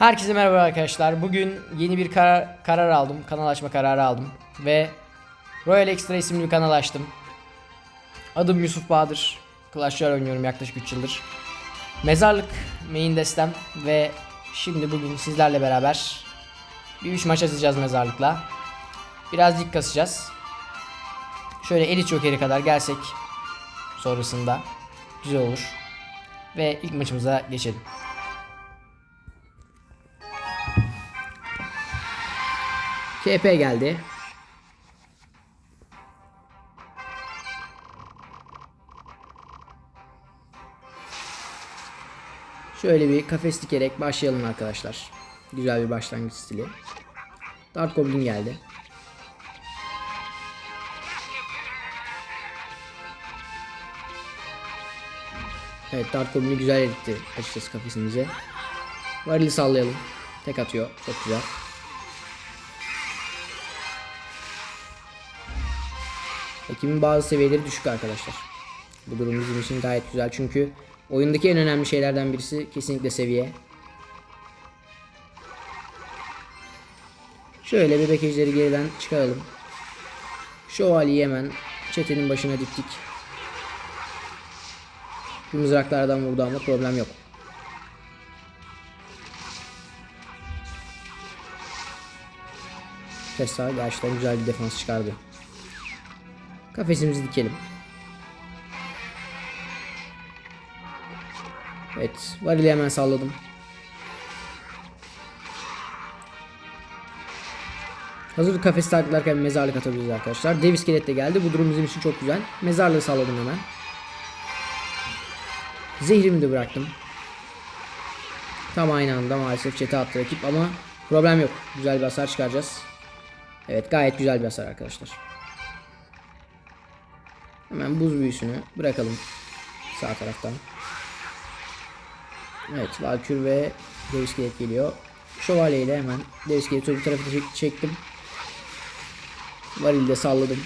Herkese merhaba arkadaşlar. Bugün yeni bir karar, karar aldım. Kanal açma kararı aldım. Ve Royal Extra isimli bir kanal açtım. Adım Yusuf Bahadır. Clash Royale oynuyorum yaklaşık 3 yıldır. Mezarlık main destem ve şimdi bugün sizlerle beraber bir 3 maç atacağız mezarlıkla. Biraz lig kasacağız. Şöyle elit jokeri kadar gelsek sonrasında güzel olur. Ve ilk maçımıza geçelim. KP geldi. Şöyle bir kafes dikerek başlayalım arkadaşlar. Güzel bir başlangıç stili. Dark Goblin geldi. Evet Dark Goblin'i güzel eritti açıkçası kafesimize. Varili sallayalım. Tek atıyor. Çok güzel. Ekibin bazı seviyeleri düşük arkadaşlar. Bu durum bizim için gayet güzel çünkü oyundaki en önemli şeylerden birisi kesinlikle seviye. Şöyle bebek ejderi geriden çıkaralım. Şövalyeyi hemen çetenin başına diktik. Bu mızraklardan vurdu ama problem yok. Tesla gerçekten güzel bir defans çıkardı. Kafesimizi dikelim. Evet. Varili hemen salladım. Hazır kafesi taklarken mezarlık atabiliriz arkadaşlar. Dev iskelet de geldi. Bu durum bizim için çok güzel. Mezarlığı salladım hemen. Zehrimi de bıraktım. Tam aynı anda maalesef çete attı rakip ama problem yok. Güzel bir hasar çıkaracağız. Evet gayet güzel bir hasar arkadaşlar. Hemen buz büyüsünü bırakalım sağ taraftan. Evet Valkür ve Dev geliyor. Şövalye ile hemen Dev İskelet'i öbür tarafa çek- çektim. Varilde salladım.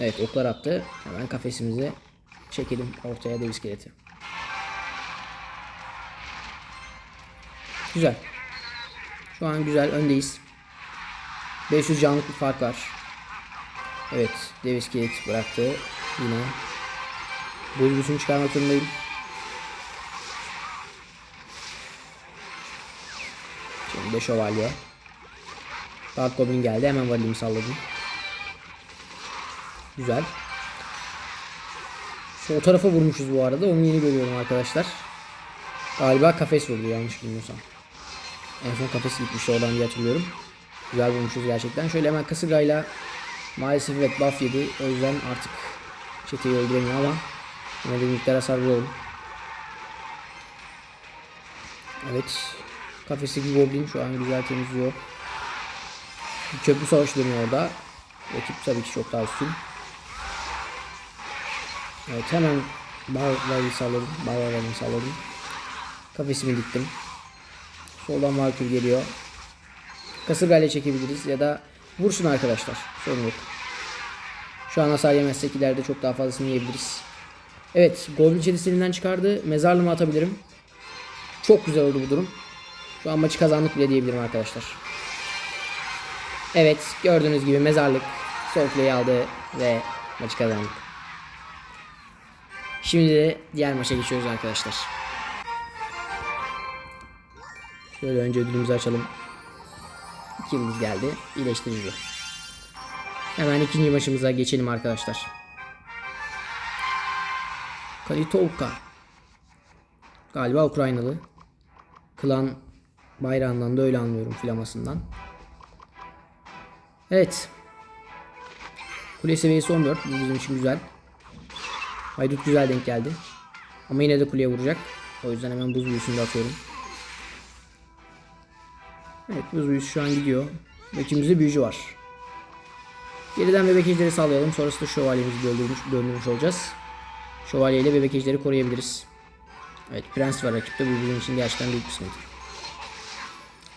Evet oklar attı. Hemen kafesimizi çekelim ortaya Dev. Güzel. Şu an güzel öndeyiz. 500 canlık bir fark var. Evet. Davis Kilit bıraktı. Yine. Buzbusunu çıkarmak zorundayım. Şimdi de şövalye. Dark Goblin geldi. Hemen valimi salladım. Güzel. Şu o tarafa vurmuşuz bu arada. Onu yeni görüyorum arkadaşlar. Galiba kafes vurdu yanlış bilmiyorsam. En son kafesi gitmişti oradan diye hatırlıyorum. Güzel bulmuşuz gerçekten. Şöyle hemen kasırgayla maalesef evet buff yedi. O yüzden artık çeteyi öldüremiyor ama yine de miktar hasar bulalım. Evet. Kafesteki Goblin şu an güzel temizliyor. Bir köprü savaşı dönüyor orada. Rakip tabii ki çok daha üstün. Evet hemen Barbar'ı salladım. Barbar'ı salladım. Kafesimi diktim. Soldan Valkyrie geliyor. Kasırgayla çekebiliriz ya da vursun arkadaşlar. Sorun yok. Şu an hasar yemezsek ileride çok daha fazlasını yiyebiliriz. Evet. Goblin çetesinden çıkardı. Mezarlığıma atabilirim. Çok güzel oldu bu durum. Şu an maçı kazandık bile diyebilirim arkadaşlar. Evet. Gördüğünüz gibi mezarlık sol play'i aldı ve maçı kazandık. Şimdi de diğer maça geçiyoruz arkadaşlar. Şöyle önce ödülümüzü açalım. 2 yıldız geldi. İyileştirici. Hemen ikinci maçımıza geçelim arkadaşlar. Kalitovka. Galiba Ukraynalı. Klan bayrağından da öyle anlıyorum flamasından. Evet. Kule seviyesi 14. Bu bizim için güzel. Haydut güzel denk geldi. Ama yine de kuleye vuracak. O yüzden hemen buz büyüsünü atıyorum. Evet buz şu an gidiyor. Rakibimizde büyücü var. Geriden bebek ejderi sağlayalım. Sonrasında şövalyemizi döndürmüş, döndürmüş olacağız. Şövalye ile bebek ejderi koruyabiliriz. Evet prens var rakipte. Bu bizim için gerçekten büyük bir sıkıntı.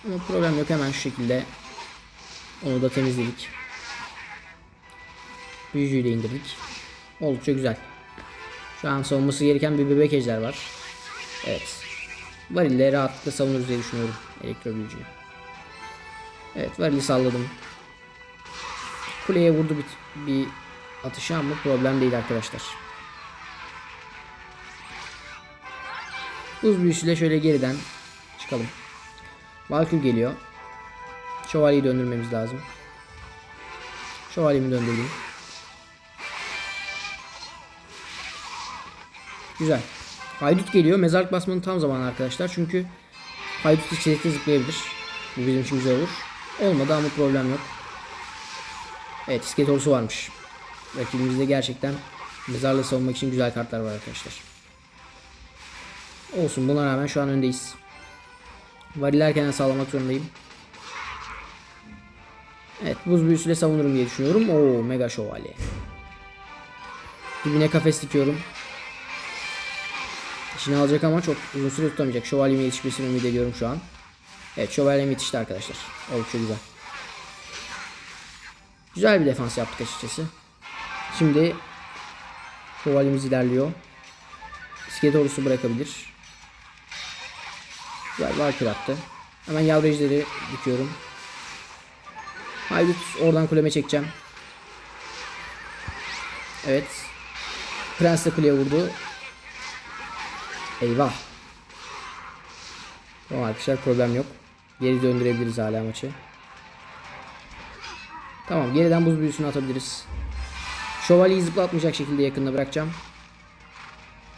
Ama problem yok. Hemen şu şekilde onu da temizledik. Büyücüyü de indirdik. Oldukça güzel. Şu an savunması gereken bir bebek ejder var. Evet. Varil'le rahatlıkla savunuruz diye düşünüyorum. Elektro büyücüyü. Evet Varil'i salladım. Kuleye vurdu bir, bir atışı ama problem değil arkadaşlar. Buz büyüsüyle şöyle geriden çıkalım. Valkür geliyor. Şövalyeyi döndürmemiz lazım. Şövalyemi döndürdüm. Güzel. Haydut geliyor. Mezarlık basmanın tam zamanı arkadaşlar. Çünkü haydut içerikte zıplayabilir. Bu bizim için güzel olur. Olmadı ama problem yok. Evet iskelet ordusu varmış. Rakibimizde gerçekten mezarlığı savunmak için güzel kartlar var arkadaşlar. Olsun buna rağmen şu an öndeyiz. Varil erkenden sağlamak zorundayım. Evet buz büyüsüyle savunurum diye düşünüyorum. Oo mega şövalye. Dibine kafes dikiyorum. İçine alacak ama çok uzun süre tutamayacak. Şövalyeme yetişmesini ümit ediyorum şu an. Evet şövalyem yetişti arkadaşlar. Oldukça güzel. Güzel bir defans yaptık açıkçası. Şimdi şövalyemiz ilerliyor. İskelet ordusu bırakabilir. Güzel Valkür attı. Hemen yavru ejderi dikiyorum. Haydut oradan kuleme çekeceğim. Evet. Prens de kuleye vurdu. Eyvah. Tamam arkadaşlar problem yok. Geri döndürebiliriz hala maçı. Tamam geriden buz büyüsünü atabiliriz. Şövalyeyi zıplatmayacak şekilde yakında bırakacağım.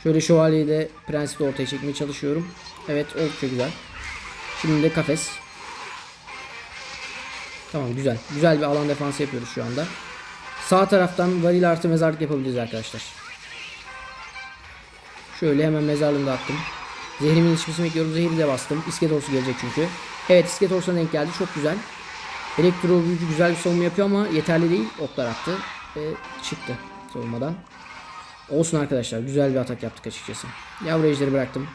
Şöyle şövalyeyi de prensi de ortaya çekmeye çalışıyorum. Evet oldukça güzel. Şimdi de kafes. Tamam güzel. Güzel bir alan defansı yapıyoruz şu anda. Sağ taraftan varil artı mezarlık yapabiliriz arkadaşlar. Şöyle hemen mezarlığını da attım. Zehrimin yetişmesini bekliyorum. Zehri de bastım. İskelet orsu gelecek çünkü. Evet iskelet orsuna denk geldi. Çok güzel. Elektro büyücü güzel bir savunma yapıyor ama yeterli değil. Oklar attı. Ve çıktı savunmadan. Olsun arkadaşlar. Güzel bir atak yaptık açıkçası. Yavru ejderi bıraktım.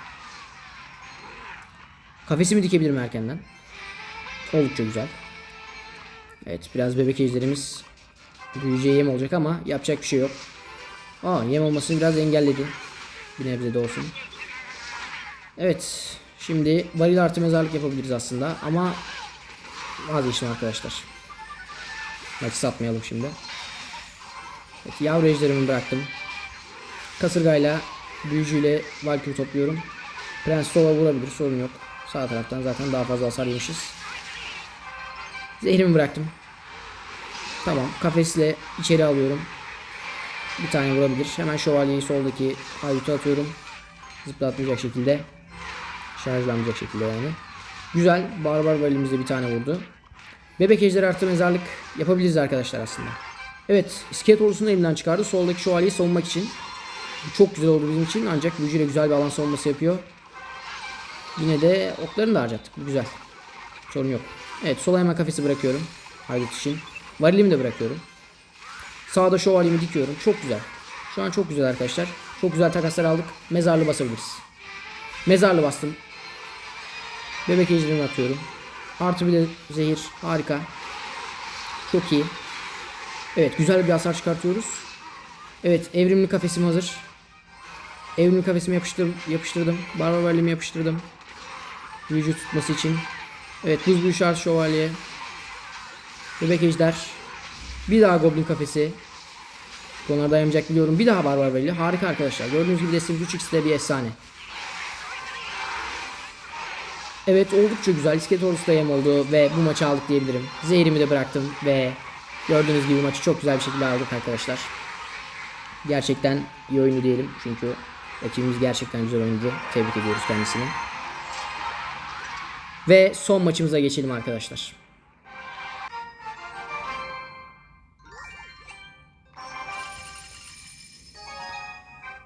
Kafesimi dikebilirim erkenden. Oldukça güzel. Evet biraz bebek ejderimiz büyüyeceği yem olacak ama yapacak bir şey yok. Aa yem olmasını biraz engelledi. Bir nebze de olsun. Evet. Şimdi varil artı mezarlık yapabiliriz aslında ama vazgeçtim arkadaşlar. Maçı satmayalım şimdi. Evet, yavru ejderimi bıraktım. Kasırgayla büyücüyle Valkyrie topluyorum. Prens sola vurabilir sorun yok. Sağ taraftan zaten daha fazla hasar yemişiz. Zehrimi bıraktım. Tamam kafesle içeri alıyorum. Bir tane vurabilir. Hemen şövalyeyi soldaki hayuta atıyorum. Zıplatmayacak şekilde. Şarjlanmayacak şekilde yani. Güzel. Barbar valimizde bir tane vurdu. Bebek ejderi artı mezarlık yapabiliriz arkadaşlar aslında. Evet. iskelet ordusunu elimden çıkardı. Soldaki şövalyeyi savunmak için. Bu çok güzel oldu bizim için. Ancak büyücüyle güzel bir alan savunması yapıyor. Yine de oklarını da harcattık. Güzel. Sorun yok. Evet. Sola hemen kafesi bırakıyorum. Haydut için. Varilimi de bırakıyorum. Sağda şövalyemi dikiyorum. Çok güzel. Şu an çok güzel arkadaşlar. Çok güzel takaslar aldık. Mezarlı basabiliriz. Mezarlı bastım. Bebek ejderimi atıyorum. Artı bir de zehir. Harika. Çok iyi. Evet güzel bir hasar çıkartıyoruz. Evet evrimli kafesim hazır. Evrimli kafesimi yapıştır, yapıştırdım. Barbar valimi yapıştırdım. Büyücü tutması için. Evet buz büyü şart şövalye. Bebek ejder. Bir daha goblin kafesi. Konularda dayanacak biliyorum. Bir daha barbar belli. Harika arkadaşlar. Gördüğünüz gibi Destiny 3x'de bir efsane. Evet oldukça güzel. İskelet ordusu da yem oldu ve bu maçı aldık diyebilirim. Zehrimi de bıraktım ve gördüğünüz gibi maçı çok güzel bir şekilde aldık arkadaşlar. Gerçekten iyi oyunu diyelim çünkü rakibimiz gerçekten güzel oyuncu. Tebrik ediyoruz kendisini. Ve son maçımıza geçelim arkadaşlar.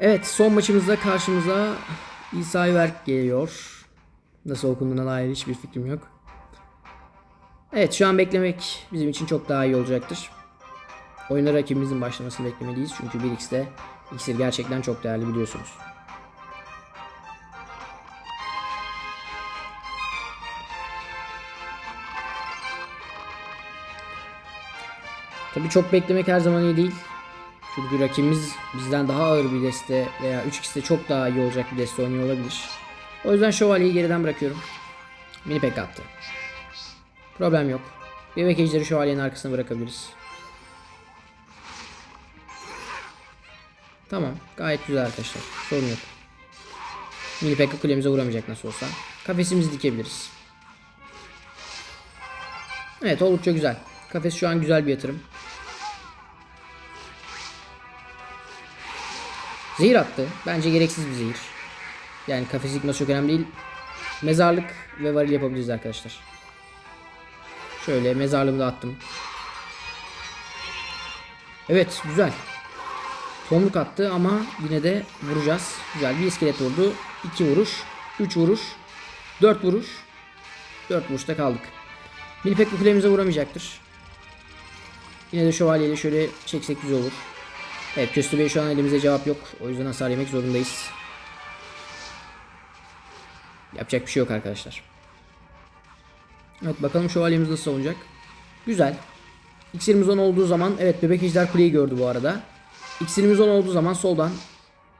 Evet son maçımızda karşımıza İsa Ayberk geliyor. Nasıl okunduğuna dair hiçbir fikrim yok. Evet şu an beklemek bizim için çok daha iyi olacaktır. Oyuna rakibimizin başlamasını beklemeliyiz. Çünkü 1x'de iksir gerçekten çok değerli biliyorsunuz. Tabi çok beklemek her zaman iyi değil. Çünkü rakibimiz bizden daha ağır bir deste veya 3x'te çok daha iyi olacak bir deste oynuyor olabilir. O yüzden şövalyeyi geriden bırakıyorum. Mini pek attı. Problem yok. Bebek ejderi şövalyenin arkasına bırakabiliriz. Tamam. Gayet güzel arkadaşlar. Sorun yok. Mini Pekka kulemize vuramayacak nasıl olsa. Kafesimizi dikebiliriz. Evet oldukça güzel. Kafes şu an güzel bir yatırım. Zehir attı. Bence gereksiz bir zehir. Yani kafes dikmesi çok önemli değil. Mezarlık ve varil yapabiliriz arkadaşlar. Şöyle mezarlığımı da attım. Evet güzel. Tomruk attı ama yine de vuracağız. Güzel bir iskelet vurdu. 2 vuruş, 3 vuruş, 4 vuruş. 4 vuruşta kaldık. Mini pek bu kulemize vuramayacaktır. Yine de şövalyeyle şöyle çeksek güzel olur. Evet Köstü şu an elimizde cevap yok. O yüzden hasar yemek zorundayız. Yapacak bir şey yok arkadaşlar. Evet bakalım şövalyemiz nasıl savunacak. Güzel. İksirimiz 10 olduğu zaman evet bebek ejder kuleyi gördü bu arada. İksirimiz 10 olduğu zaman soldan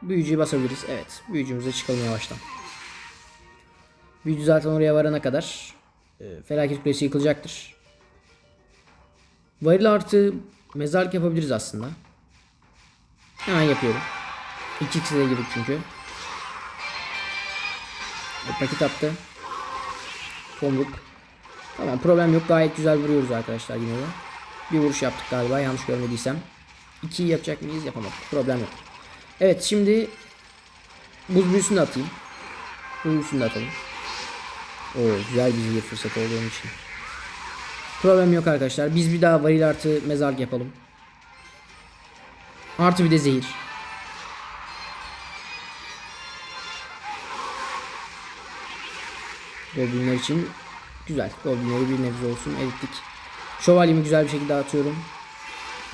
büyücüyü basabiliriz. Evet büyücümüze çıkalım yavaştan. Büyücü zaten oraya varana kadar e, felaket kulesi yıkılacaktır. Varil artı mezarlık yapabiliriz aslında. Hemen yapıyorum. 2x'e de girdik çünkü. Paket attı. Tomruk. Tamam problem yok. Gayet güzel vuruyoruz arkadaşlar yine de. Bir vuruş yaptık galiba yanlış görmediysem. 2'yi yapacak mıyız? Yapamadık. Problem yok. Evet şimdi buz büyüsünü de atayım. Buz büyüsünü de atalım. Oo güzel bir zehir fırsat olduğu için. Problem yok arkadaşlar. Biz bir daha varil artı mezarlık yapalım. Artı bir de zehir. Goblinler için güzel. Goblinleri bir nebze olsun erittik. Şövalyemi güzel bir şekilde atıyorum.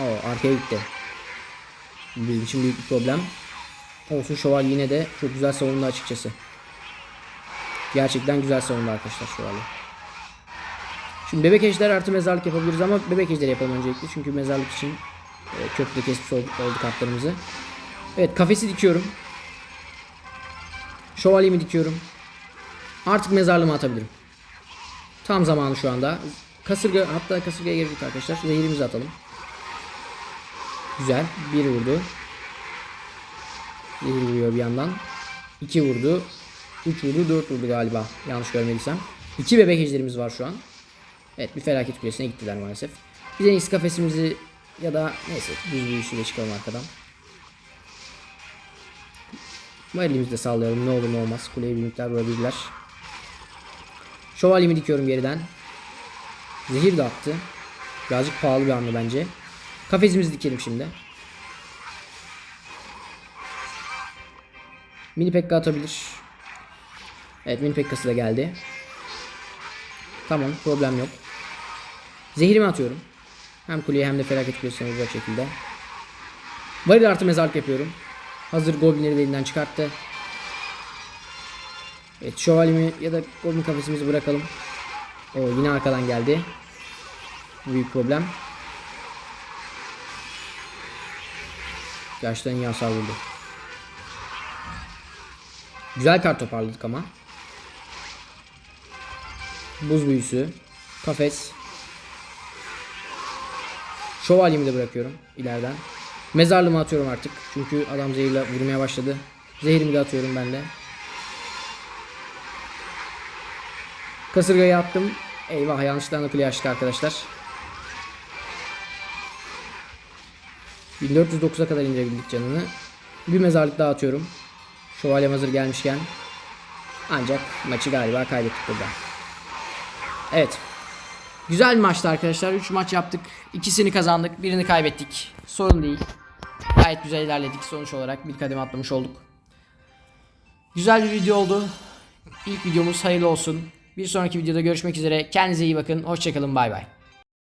Oo arkaya gitti. Benim için büyük bir problem. Olsun şövalye yine de çok güzel savundu açıkçası. Gerçekten güzel savundu arkadaşlar şövalye. Şimdi bebek ejder artı mezarlık yapabiliriz ama bebek ejderi yapalım öncelikle. Çünkü mezarlık için e, köprüde kesmiş olduk, olduk kartlarımızı. Evet kafesi dikiyorum. Şövalyemi dikiyorum. Artık mezarlığımı atabilirim. Tam zamanı şu anda. Kasırga hatta kasırgaya girdik arkadaşlar. Zehirimizi atalım. Güzel. Bir vurdu. Bir vuruyor bir yandan. İki vurdu. Üç vurdu. Dört vurdu galiba. Yanlış görmediysem. İki bebek ejderimiz var şu an. Evet bir felaket kulesine gittiler maalesef. Biz en iyisi kafesimizi ya da neyse düz bir işiyle çıkalım arkadan. Bu elimizi de sallayalım ne olur ne olmaz. Kuleyi bir miktar vurabilirler. Şövalyemi dikiyorum geriden. Zehir de attı. Birazcık pahalı bir hamle bence. Kafesimizi dikelim şimdi. Mini pekka atabilir. Evet mini pekkası da geldi. Tamam problem yok. Zehirimi atıyorum. Hem kuleye hem de felaket kulesine vuracak şekilde. Varil artı mezarlık yapıyorum. Hazır goblinleri de elinden çıkarttı. Evet şövalyemi ya da goblin kafesimizi bırakalım. O yine arkadan geldi. Büyük problem. Gerçekten iyi hasar vurdu. Güzel kart toparladık ama. Buz büyüsü. Kafes. Şövalyemi de bırakıyorum ileriden. Mezarlığımı atıyorum artık. Çünkü adam zehirle vurmaya başladı. Zehirimi de atıyorum ben de. Kasırgayı attım. Eyvah yanlışlıkla kuleyi açtık arkadaşlar. 1409'a kadar indirebildik canını. Bir mezarlık daha atıyorum. Şövalye hazır gelmişken. Ancak maçı galiba kaybettik burada. Evet. Güzel bir maçtı arkadaşlar. 3 maç yaptık. İkisini kazandık. Birini kaybettik. Sorun değil. Gayet güzel ilerledik. Sonuç olarak bir kademe atlamış olduk. Güzel bir video oldu. İlk videomuz hayırlı olsun. Bir sonraki videoda görüşmek üzere. Kendinize iyi bakın. Hoşçakalın. Bay bay.